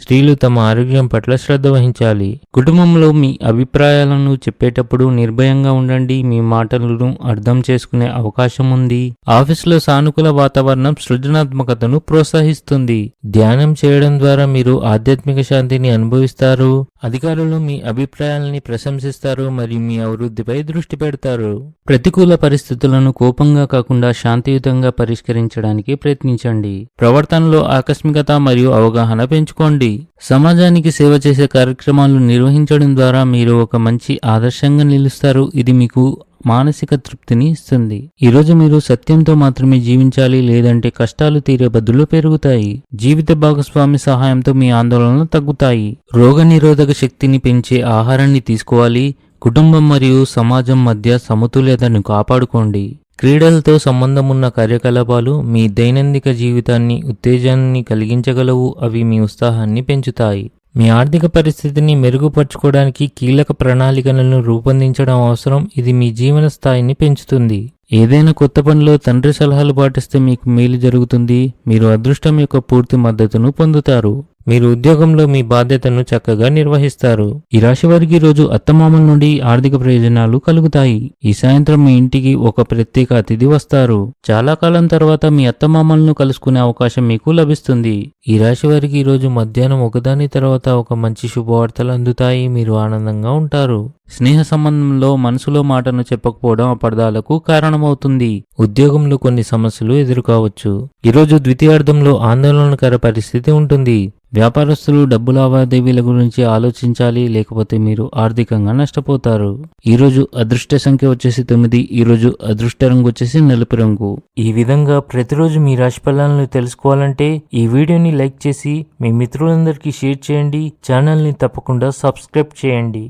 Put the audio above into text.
స్త్రీలు తమ ఆరోగ్యం పట్ల శ్రద్ధ వహించాలి. కుటుంబంలో మీ అభిప్రాయాలను చెప్పేటప్పుడు నిర్భయంగా ఉండండి. మీ మాటలను అర్థం చేసుకునే అవకాశం ఉంది. ఆఫీసులో సానుకూల వాతావరణం సృజనాత్మకతను ప్రోత్సహిస్తుంది. ధ్యానం చేయడం ద్వారా మీరు ఆధ్యాత్మిక శాంతిని అనుభవిస్తారు. అధికారులు మీ అభిప్రాయాలని ప్రశంసిస్తారు మరియు మీ అభివృద్ధిపై దృష్టి పెడతారు. ప్రతికూల పరిస్థితులను కోపంగా కాకుండా శాంతియుతంగా పరిష్కరించడానికి ప్రయత్నించండి. ప్రవర్తనలో ఆకస్మికత మరియు అవగాహన పెంచుకోండి. సమాజానికి సేవ చేసే కార్యక్రమాలు నిర్వహించడం ద్వారా మీరు ఒక మంచి ఆదర్శంగా నిలుస్తారు. ఇది మీకు మానసిక తృప్తిని ఇస్తుంది. ఈరోజు మీరు సత్యంతో మాత్రమే జీవించాలి లేదంటే కష్టాలు తీరే బదులు పెరుగుతాయి. జీవిత భాగస్వామి సహాయంతో మీ ఆందోళనలు తగ్గుతాయి. రోగనిరోధక శక్తిని పెంచే ఆహారాన్ని తీసుకోవాలి. కుటుంబం మరియు సమాజం మధ్య సమతుల్యతను కాపాడుకోండి. క్రీడలతో సంబంధం ఉన్న కార్యకలాపాలు మీ దైనందిక జీవితాన్ని ఉత్తేజాన్ని కలిగించగలవు. అవి మీ ఉత్సాహాన్ని పెంచుతాయి. మీ ఆర్థిక పరిస్థితిని మెరుగుపరచుకోవడానికి కీలక ప్రణాళికలను రూపొందించడం అవసరం. ఇది మీ జీవన స్థాయిని పెంచుతుంది. ఏదైనా కొత్త పనిలో తండ్రి సలహాలు పాటిస్తే మీకు మేలు జరుగుతుంది. మీరు అదృష్టం యొక్క పూర్తి మద్దతును పొందుతారు. మీరు ఉద్యోగంలో మీ బాధ్యతను చక్కగా నిర్వహిస్తారు. ఈ రాశి వారికి ఈ రోజు అత్తమామల నుండి ఆర్థిక ప్రయోజనాలు కలుగుతాయి. ఈ సాయంత్రం మీ ఇంటికి ఒక ప్రత్యేక అతిథి వస్తారు. చాలా కాలం తర్వాత మీ అత్తమామలను కలుసుకునే అవకాశం మీకు లభిస్తుంది. ఈ రాశి వారికి ఈ రోజు మధ్యాహ్నం ఒకదాని తర్వాత ఒక మంచి శుభవార్తలు అందుతాయి. మీరు ఆనందంగా ఉంటారు. స్నేహ సంబంధంలో మనసులో మాటను చెప్పకపోవడం అపర్ధాలకు కారణమవుతుంది. ఉద్యోగంలో కొన్ని సమస్యలు ఎదుర్కోవచ్చు. ఈరోజు ద్వితీయార్థంలో ఆందోళనకర పరిస్థితి ఉంటుంది. వ్యాపారస్తులు డబ్బు లావాదేవీల గురించి ఆలోచించాలి లేకపోతే మీరు ఆర్థికంగా నష్టపోతారు. ఈరోజు అదృష్ట సంఖ్య వచ్చేసి తొమ్మిది ఈరోజు అదృష్ట రంగు వచ్చేసి నలుపు రంగు. ఈ విధంగా ప్రతిరోజు మీ రాశి ఫలాలను తెలుసుకోవాలంటే ఈ వీడియోని లైక్ చేసి మీ మిత్రులందరికీ షేర్ చేయండి ఛానల్ని తప్పకుండా సబ్స్క్రైబ్ చేయండి.